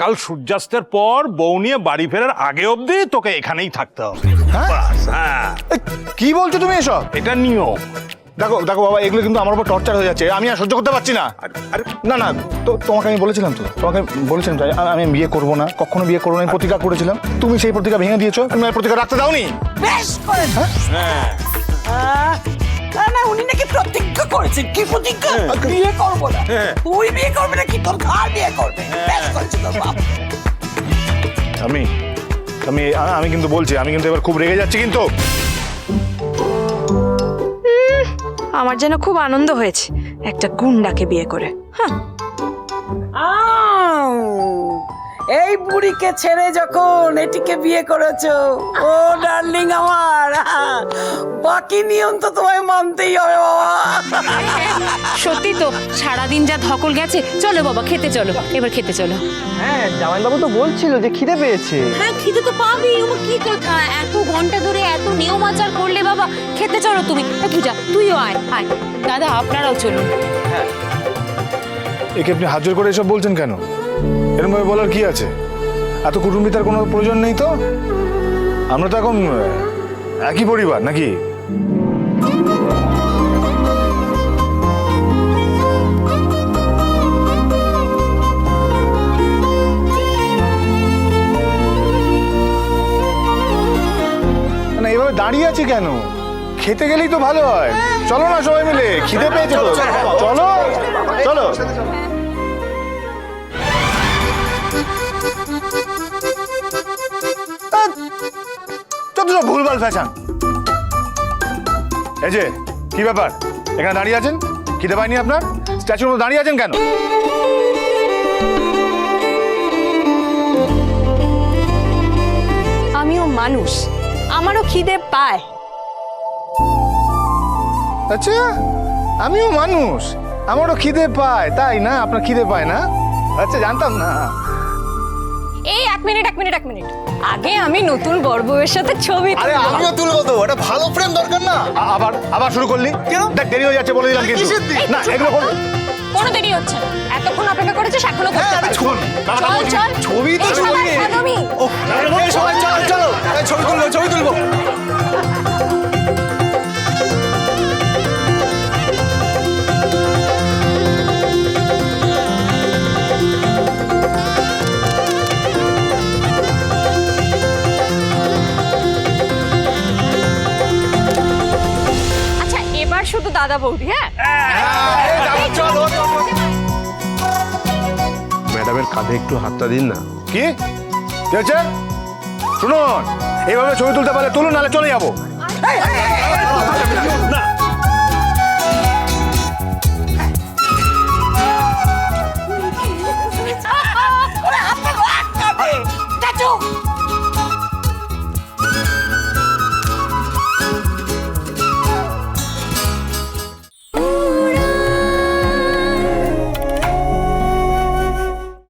কাল সূর্যাস্তের পর বউ নিয়ে বাড়ি ফেরার আগে অবধি তোকে এখানেই থাকতে হবে। হ্যাঁ? হ্যাঁ। এই, কি বলছো তুমি এসব? এটা নিয়ম। দেখো দেখো বাবা এগুলো কিন্তু আমার উপর টর্চার হয়ে যাচ্ছে। আমি আর সহ্য করতে পারছি না। আরে না না তো তোমাকে আমি বলেছিলাম তো তোমাকে বলেছিলাম তো আ- আমি বিয়ে করব না কখনো বিয়ে করব না আমি প্রতিজ্ঞা করেছিলাম। তুমি সেই প্রতিজ্ঞা ভেঙে দিয়েছ তুমি আর প্রতিজ্ঞা রাখতে দাওনি? বেশ করে আহ, না না উনি নাকি প্রতিজ্ঞা করেছেন। কি প্রতিজ্ঞা? বিয়ে করব না। তুই বিয়ে করবে না কি তোর ঘর বিয়ে করবে। বেশ করেছে তোর বাপ। আমি আমি আমি কিন্তু বলছি আমি কিন্তু এবার খুব রেগে যাচ্ছি কিন্তু। আমার যেন খুব আনন্দ হয়েছে একটা গুন্ডাকে বিয়ে করে। হ্যাঁ এই বুড়িকে ছেড়ে যখন এটিকে বিয়ে করেছ ও ডার্লিং আমার। বাকি নিয়ম তো তোমায় মানতেই হবে বাবা। সত্যি তো সারাদিন যা ধকল গেছে চলো বাবা খেতে চলো এবার খেতে চলো। হ্যাঁ জামাইবাবু তো বলছিল যে খিদে পেয়েছে। হ্যাঁ খিদে তো পাবি ও কি কথা? এত ঘণ্টা ধরে এত নিয়ম আচার করলে বাবা খেতে চলো তুমি। পূজা তুইও আয় আয়। দাদা আপনারাও চলুন। একে আপনি হাজির করে এসব বলছেন কেন? এরকম ভাবে বলার কি আছে? এত কুটুম্বিতার কোনো প্রয়োজন নেই তো? আমরা তো এখন একই পরিবার নাকি? না এইভাবে দাঁড়িয়ে আছে কেন? খেতে গেলেই তো ভালো হয়। চলো না সবাই মিলে খিদে পেয়েছে চলো চলো। সব ভুলভাল ফ্যাশন এই যে কি ব্যাপার? এখানে দাঁড়িয়ে আছেন? খিদে পায়নি আপনার? স্ট্যাচুর মতো দাঁড়িয়ে আছেন কেন? আমিও মানুষ। আমারও খিদে পায়। আচ্ছা আমিও মানুষ। আমারও খিদে পায় তাই না? আপনার খিদে পায় না? আচ্ছা জানতাম না। এই এক মিনিট এক মিনিট এক মিনিট। আগে আমি নতুন বর বউয়ের সাথে ছবি আরে। আমিও তুলবো তো এটা ভালো ফ্রেম দরকার না। আবার আবার শুরু করলি? কেন? দেখ দেরি হয়ে যাচ্ছে বলে দিলাম কিন্তু। না এগুলো বল কোনো দেরি হচ্ছে না। এতক্ষণ অপেক্ষা করেছিস এখনও করতে পারছিস শোন, চল চল। ছবি তো ছবি। ও সবাই চল চলো। ছবি তুলবো ছবি তুলবো। দাদা বৌদি হ্যাঁ ম্যাডামের কাঁধে একটু হাতটা দিন না কি কি শুনুন এইভাবে ছবি তুলতে পারলে তুলুন নাহলে চলে যাব